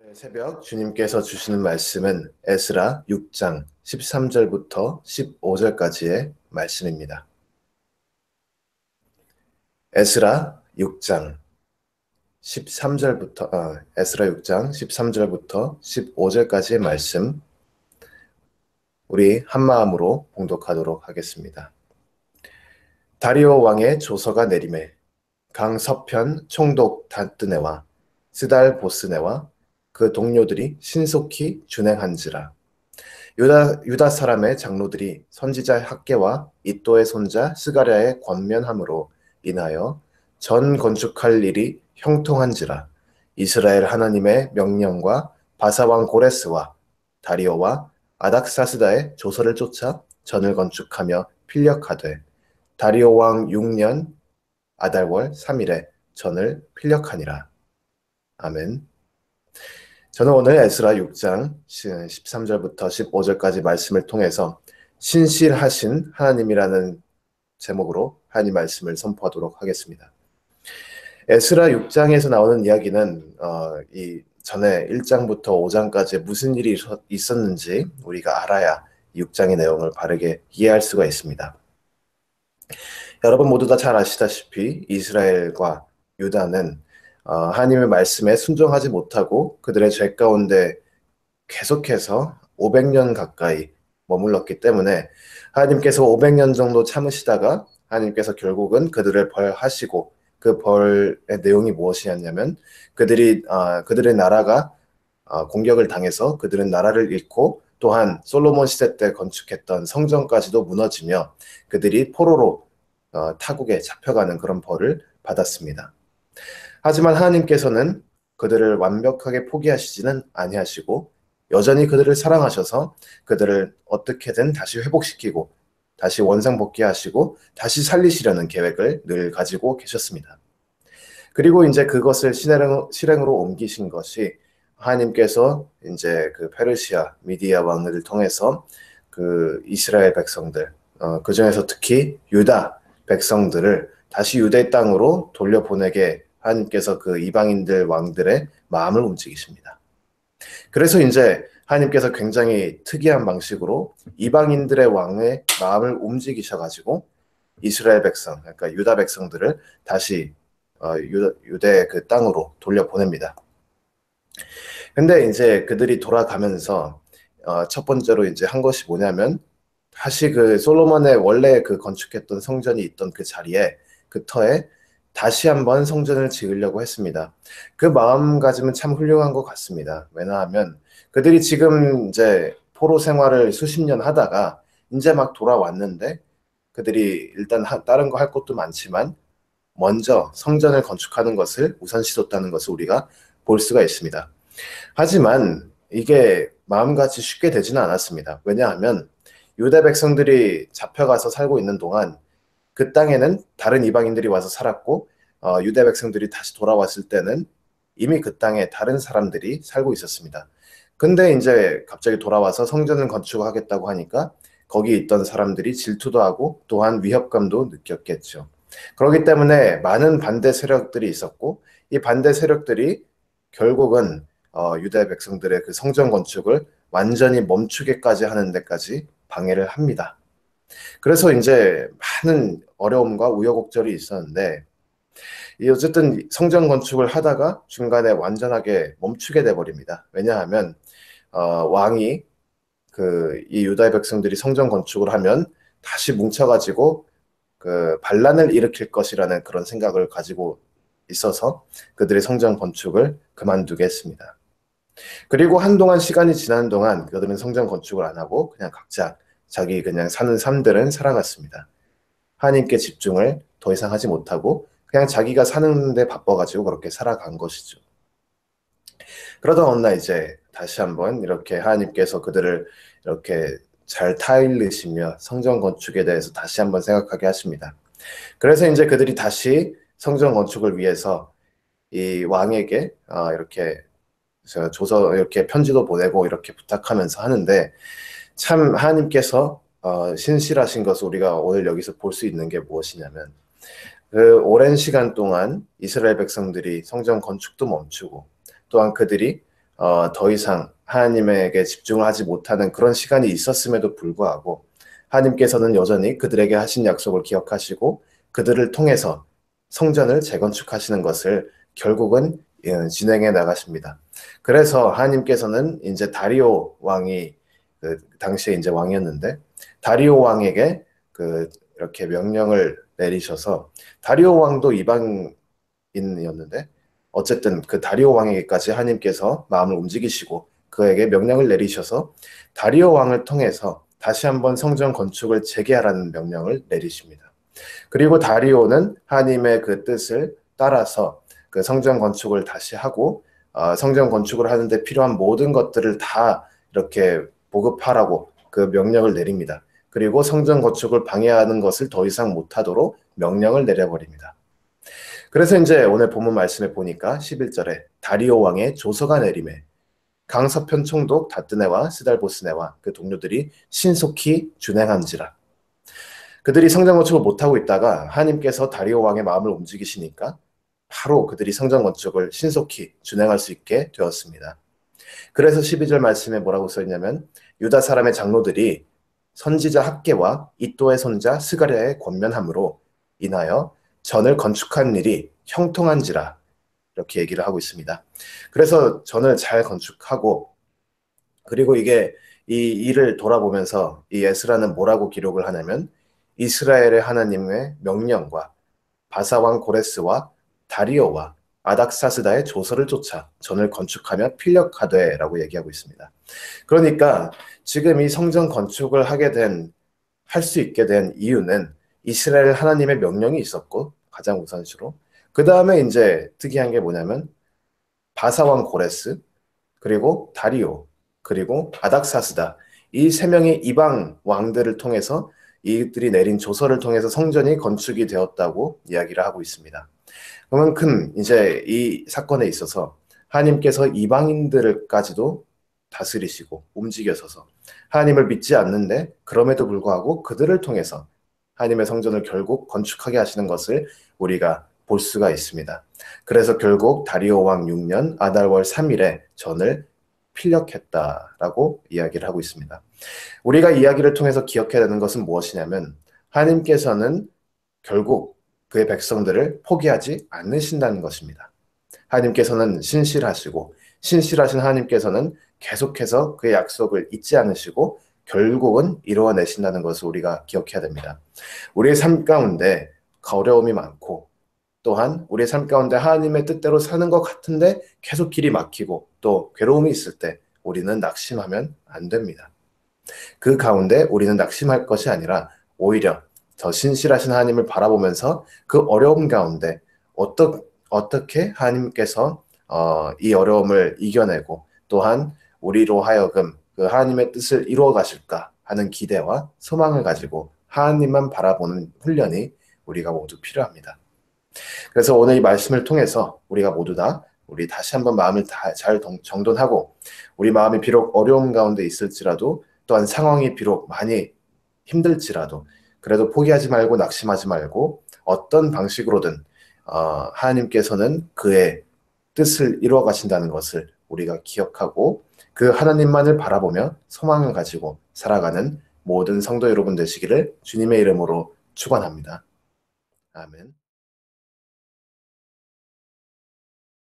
네, 새벽 주님께서 주시는 말씀은 에스라 6장 13절부터 15절까지의 말씀입니다. 에스라 6장 13절부터 아, 에스라 6장 13절부터 15절까지의 말씀 우리 한 마음으로 봉독하도록 하겠습니다. 다리오 왕의 조서가 내림에 강 서편 총독 단뜨네와 스달 보스네와 그 동료들이 신속히 준행한지라. 유다, 유다 사람의 장로들이 선지자 학계와 이또의 손자 스가랴의 권면함으로 인하여 전 건축할 일이 형통한지라. 이스라엘 하나님의 명령과 바사왕 고레스와 다리오와 아닥사스다의 조서를 쫓아 전을 건축하며 필력하되 다리오 왕 6년 아달월 3일에 전을 필력하니라. 아멘. 저는 오늘 에스라 6장 13절부터 15절까지 말씀을 통해서 신실하신 하나님이라는 제목으로 하나님 말씀을 선포하도록 하겠습니다. 에스라 6장에서 나오는 이야기는 어, 이 전에 1장부터 5장까지 무슨 일이 있었는지 우리가 알아야 6장의 내용을 바르게 이해할 수가 있습니다. 여러분 모두 다 잘 아시다시피 이스라엘과 유다는 어, 하나님의 말씀에 순종하지 못하고 그들의 죄 가운데 계속해서 500년 가까이 머물렀기 때문에 하나님께서 500년 정도 참으시다가 하나님께서 결국은 그들을 벌하시고 그 벌의 내용이 무엇이었냐면 그들이 어, 그들의 나라가 어, 공격을 당해서 그들은 나라를 잃고 또한 솔로몬 시대 때 건축했던 성전까지도 무너지며 그들이 포로로 어, 타국에 잡혀가는 그런 벌을 받았습니다. 하지만 하나님께서는 그들을 완벽하게 포기하시지는 아니하시고 여전히 그들을 사랑하셔서 그들을 어떻게든 다시 회복시키고 다시 원상복귀하시고 다시 살리시려는 계획을 늘 가지고 계셨습니다. 그리고 이제 그것을 실행, 실행으로 옮기신 것이 하나님께서 이제 그 페르시아 미디아 왕을 통해서 그 이스라엘 백성들 어, 그 중에서 특히 유다 백성들을 다시 유대 땅으로 돌려보내게 하나님께서 그 이방인들 왕들의 마음을 움직이십니다. 그래서 이제 하나님께서 굉장히 특이한 방식으로 이방인들의 왕의 마음을 움직이셔가지고 이스라엘 백성, 그러니까 유다 백성들을 다시 어, 유대 그 땅으로 돌려보냅니다. 근데 이제 그들이 돌아가면서 어, 첫 번째로 이제 한 것이 뭐냐면 다시 그 솔로몬의 원래 그 건축했던 성전이 있던 그 자리에 그 터에 다시 한번 성전을 지으려고 했습니다. 그 마음가짐은 참 훌륭한 것 같습니다. 왜냐하면 그들이 지금 이제 포로 생활을 수십 년 하다가 이제 막 돌아왔는데 그들이 일단 다른 거 할 것도 많지만 먼저 성전을 건축하는 것을 우선시 뒀다는 것을 우리가 볼 수가 있습니다. 하지만 이게 마음같이 쉽게 되지는 않았습니다. 왜냐하면 유대 백성들이 잡혀가서 살고 있는 동안 그 땅에는 다른 이방인들이 와서 살았고 어, 유대 백성들이 다시 돌아왔을 때는 이미 그 땅에 다른 사람들이 살고 있었습니다. 근데 이제 갑자기 돌아와서 성전을 건축하겠다고 하니까 거기 있던 사람들이 질투도 하고 또한 위협감도 느꼈겠죠. 그렇기 때문에 많은 반대 세력들이 있었고 이 반대 세력들이 결국은 어, 유대 백성들의 그 성전 건축을 완전히 멈추게까지 하는 데까지 방해를 합니다. 그래서 이제 많은 어려움과 우여곡절이 있었는데 어쨌든 성전 건축을 하다가 중간에 완전하게 멈추게 돼 버립니다. 왜냐하면 어, 왕이 그 이 유다의 백성들이 성전 건축을 하면 다시 뭉쳐가지고 그 반란을 일으킬 것이라는 그런 생각을 가지고 있어서 그들의 성전 건축을 그만두게 했습니다. 그리고 한동안 시간이 지난 동안 그들은 성전 건축을 안 하고 그냥 각자 자기 그냥 사는 삶들은 살아갔습니다. 하나님께 집중을 더 이상 하지 못하고 그냥 자기가 사는데 바빠가지고 그렇게 살아간 것이죠. 그러다 어느 날 이제 다시 한번 이렇게 하나님께서 그들을 이렇게 잘 타일르시며 성전 건축에 대해서 다시 한번 생각하게 하십니다. 그래서 이제 그들이 다시 성전 건축을 위해서 이 왕에게 어, 이렇게 조서 이렇게 편지도 보내고 이렇게 부탁하면서 하는데 참 하나님께서 어, 신실하신 것을 우리가 오늘 여기서 볼 수 있는 게 무엇이냐면 그 오랜 시간 동안 이스라엘 백성들이 성전 건축도 멈추고 또한 그들이 어, 더 이상 하나님에게 집중을 하지 못하는 그런 시간이 있었음에도 불구하고 하나님께서는 여전히 그들에게 하신 약속을 기억하시고 그들을 통해서 성전을 재건축하시는 것을 결국은 예, 진행해 나가십니다. 그래서 하나님께서는 이제 다리오 왕이 그 당시에 이제 왕이었는데 다리오 왕에게 그 이렇게 명령을 내리셔서 다리오 왕도 이방인이었는데 어쨌든 그 다리오 왕에게까지 하나님께서 마음을 움직이시고 그에게 명령을 내리셔서 다리오 왕을 통해서 다시 한번 성전 건축을 재개하라는 명령을 내리십니다. 그리고 다리오는 하나님의 그 뜻을 따라서 그 성전 건축을 다시 하고 어, 성전 건축을 하는데 필요한 모든 것들을 다 이렇게 보급하라고 그 명령을 내립니다. 그리고 성전 건축을 방해하는 것을 더 이상 못하도록 명령을 내려버립니다. 그래서 이제 오늘 본문 말씀에 보니까 11절에 다리오 왕의 조서가 내림에 강서편 총독 다뜨네와 스달보스네와 그 동료들이 신속히 준행한지라. 그들이 성전 건축을 못하고 있다가 하나님께서 다리오 왕의 마음을 움직이시니까 바로 그들이 성전 건축을 신속히 준행할 수 있게 되었습니다. 그래서 12절 말씀에 뭐라고 써있냐면 유다 사람의 장로들이 선지자 학계와 이또의 손자 스가랴의 권면함으로 인하여 전을 건축한 일이 형통한지라 이렇게 얘기를 하고 있습니다. 그래서 전을 잘 건축하고 그리고 이게 이 일을 돌아보면서 이 에스라는 뭐라고 기록을 하냐면 이스라엘의 하나님의 명령과 바사왕 고레스와 다리오와 아닥사스다의 조서를 쫓아 전을 건축하며 필력하되라고 얘기하고 있습니다. 그러니까 지금 이 성전 건축을 하게 된 할 수 있게 된 이유는 이스라엘 하나님의 명령이 있었고 가장 우선시로 그 다음에 이제 특이한 게 뭐냐면 바사왕 고레스 그리고 다리오 그리고 아닥사스다 이 세 명의 이방 왕들을 통해서 이들이 내린 조서를 통해서 성전이 건축이 되었다고 이야기를 하고 있습니다. 그만큼 이제 이 사건에 있어서 하나님께서 이방인들까지도 다스리시고 움직여서서 하나님을 믿지 않는데 그럼에도 불구하고 그들을 통해서 하나님의 성전을 결국 건축하게 하시는 것을 우리가 볼 수가 있습니다. 그래서 결국 다리오 왕 6년 아달월 3일에 전을 필력했다라고 이야기를 하고 있습니다. 우리가 이야기를 통해서 기억해야 되는 것은 무엇이냐면 하나님께서는 결국 그의 백성들을 포기하지 않으신다는 것입니다. 하나님께서는 신실하시고 신실하신 하나님께서는 계속해서 그의 약속을 잊지 않으시고 결국은 이루어내신다는 것을 우리가 기억해야 됩니다. 우리의 삶 가운데 어려움이 많고 또한 우리의 삶 가운데 하나님의 뜻대로 사는 것 같은데 계속 길이 막히고 또 괴로움이 있을 때 우리는 낙심하면 안 됩니다. 그 가운데 우리는 낙심할 것이 아니라 오히려 더 신실하신 하나님을 바라보면서 그 어려움 가운데 어떠, 어떻게 하나님께서 어, 이 어려움을 이겨내고 또한 우리로 하여금 그 하나님의 뜻을 이루어 가실까 하는 기대와 소망을 가지고 하나님만 바라보는 훈련이 우리가 모두 필요합니다. 그래서 오늘 이 말씀을 통해서 우리가 모두 다 우리 다시 한번 마음을 잘 정돈하고 우리 마음이 비록 어려움 가운데 있을지라도 또한 상황이 비록 많이 힘들지라도 그래도 포기하지 말고 낙심하지 말고 어떤 방식으로든 어, 하나님께서는 그의 뜻을 이루어 가신다는 것을 우리가 기억하고 그 하나님만을 바라보며 소망을 가지고 살아가는 모든 성도 여러분 되시기를 주님의 이름으로 축원합니다. 아멘.